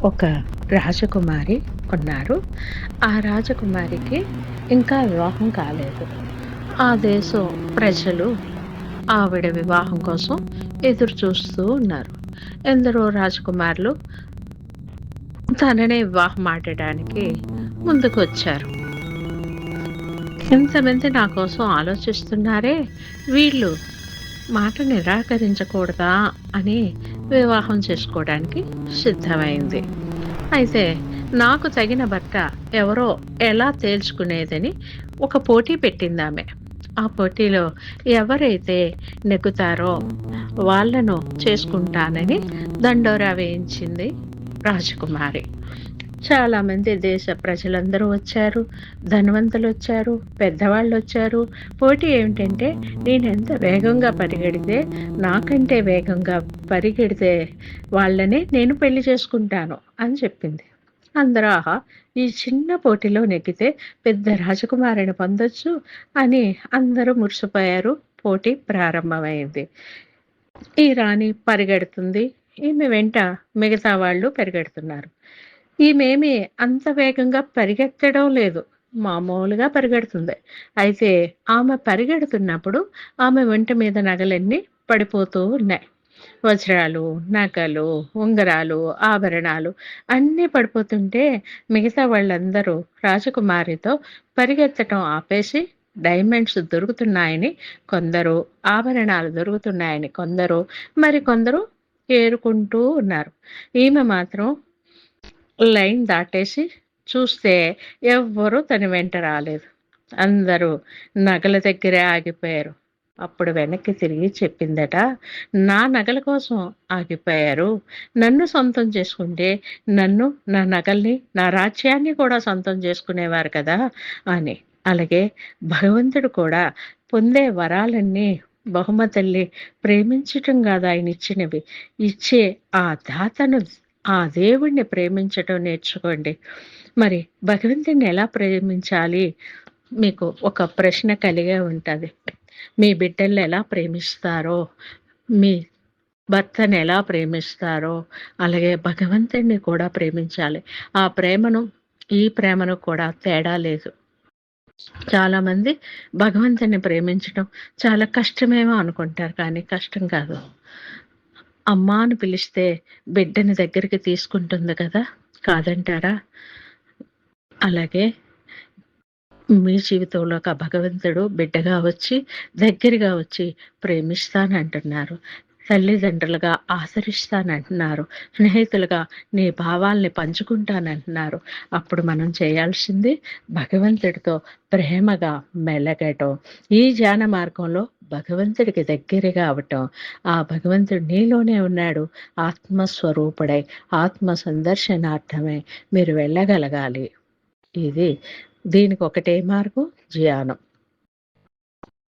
ఒక రాజకుమారి ఉన్నారు. ఆ రాజకుమారికి ఇంకా వివాహం కాలేదు. ఆ దేశం ప్రజలు ఆవిడ వివాహం కోసం ఎదురు చూస్తూ ఉన్నారు. ఎందరో రాజకుమారులు తననే వివాహం ఆడడానికి ముందుకు వచ్చారు ఎంతమంది నా కోసం ఆలోచిస్తున్నారే వీళ్ళు మాట నిరాకరించకూడదా అని వివాహం చేసుకోవడానికి సిద్ధమైంది. అయితే నాకు తగిన భర్త ఎవరో ఎలా తేల్చుకునేదని ఒక పోటీ పెట్టిందామె. ఆ పోటీలో ఎవరైతే నెగ్గుతారో వాళ్ళను చేసుకుంటానని దండోరా వేయించింది రాజకుమారి. చాలామంది దేశ ప్రజలందరూ వచ్చారు ధనవంతులు వచ్చారు పెద్దవాళ్ళు వచ్చారు పోటీ ఏమిటంటే నేను ఎంత వేగంగా పరిగెడితే నాకంటే వేగంగా పరిగెడితే వాళ్ళనే నేను పెళ్ళి చేసుకుంటాను అని చెప్పింది. అందరూ ఆహా ఈ చిన్న పోటీలో నెగ్గితే పెద్ద రాజకుమారిని పొందొచ్చు అని అందరూ మురిసిపోయారు. పోటీ ప్రారంభమైంది. ఈ రాణి పరిగెడుతుంది ఈమె వెంట మిగతా వాళ్ళు పరిగెడుతున్నారు. ఈమెమి అంత వేగంగా పరిగెత్తడం లేదు. మామూలుగా పరిగెడుతుంది. అయితే ఆమె పరిగెడుతున్నప్పుడు ఆమె వెంట మీద నగలన్నీ పడిపోతూ ఉన్నాయి. వజ్రాలు నగలు ఉంగరాలు ఆభరణాలు అన్నీ పడిపోతుంటే మిగతా వాళ్ళందరూ రాజకుమారితో పరిగెత్తటం ఆపేసి డైమండ్స్ దొరుకుతున్నాయని కొందరు ఆభరణాలు దొరుకుతున్నాయని కొందరు మరి కొందరు ఏరుకుంటూ ఉన్నారు. ఈమె మాత్రం లైన్ దాటేసి చూస్తే ఎవ్వరూ తన వెంట రాలేదు. అందరూ నగల దగ్గరే ఆగిపోయారు. అప్పుడు వెనక్కి తిరిగి చెప్పిందట నా నగల కోసం ఆగిపోయారు. నన్ను సొంతం చేసుకుంటే నన్ను నా నగల్ని నా రాజ్యాన్ని కూడా సొంతం చేసుకునేవారు కదా అని. అలాగే భగవంతుడు కూడా పొందే వరాలన్నీ బహుమతుల్ని ప్రేమించటం కాదు ఆయన ఇచ్చినవి. ఇచ్చే ఆ దాతను ఆ దేవుణ్ణి ప్రేమించటం నేర్చుకోండి. మరి భగవంతుడిని ఎలా ప్రేమించాలి? మీకు ఒక ప్రశ్న కలిగే ఉంటుంది. మీ బిడ్డల్ని ఎలా ప్రేమిస్తారో? మీ భర్తను ఎలా ప్రేమిస్తారో? అలాగే భగవంతుడిని కూడా ప్రేమించాలి. ఆ ప్రేమను ఈ ప్రేమను కూడా తేడా లేదు. చాలామంది భగవంతుని ప్రేమించడం చాలా కష్టమేమో అనుకుంటారు కానీ కష్టం కాదు. అమ్మ అని పిలిస్తే బిడ్డని దగ్గరికి తీసుకుంటుంది కదా కాదంటారా? అలాగే మీ జీవితంలో ఒక భగవంతుడు బిడ్డగా వచ్చి దగ్గరగా వచ్చి ప్రేమిస్తానంటున్నారు. తల్లిదండ్రులుగా ఆచరిస్తానంటున్నారు స్నేహితులుగా నీ భావాల్ని పంచుకుంటానంటున్నారు. అప్పుడు మనం చేయాల్సింది భగవంతుడితో ప్రేమగా మెలగటం. ఈ ధ్యాన మార్గంలో భగవంతుడికి దగ్గరగా అవటం. ఆ భగవంతుడు నీలోనే ఉన్నాడు. ఆత్మస్వరూపుడై ఆత్మ సందర్శనార్థమై మీరు వెళ్ళగలగాలి. ఇది దీనికి ఒకటే మార్గం ధ్యానం.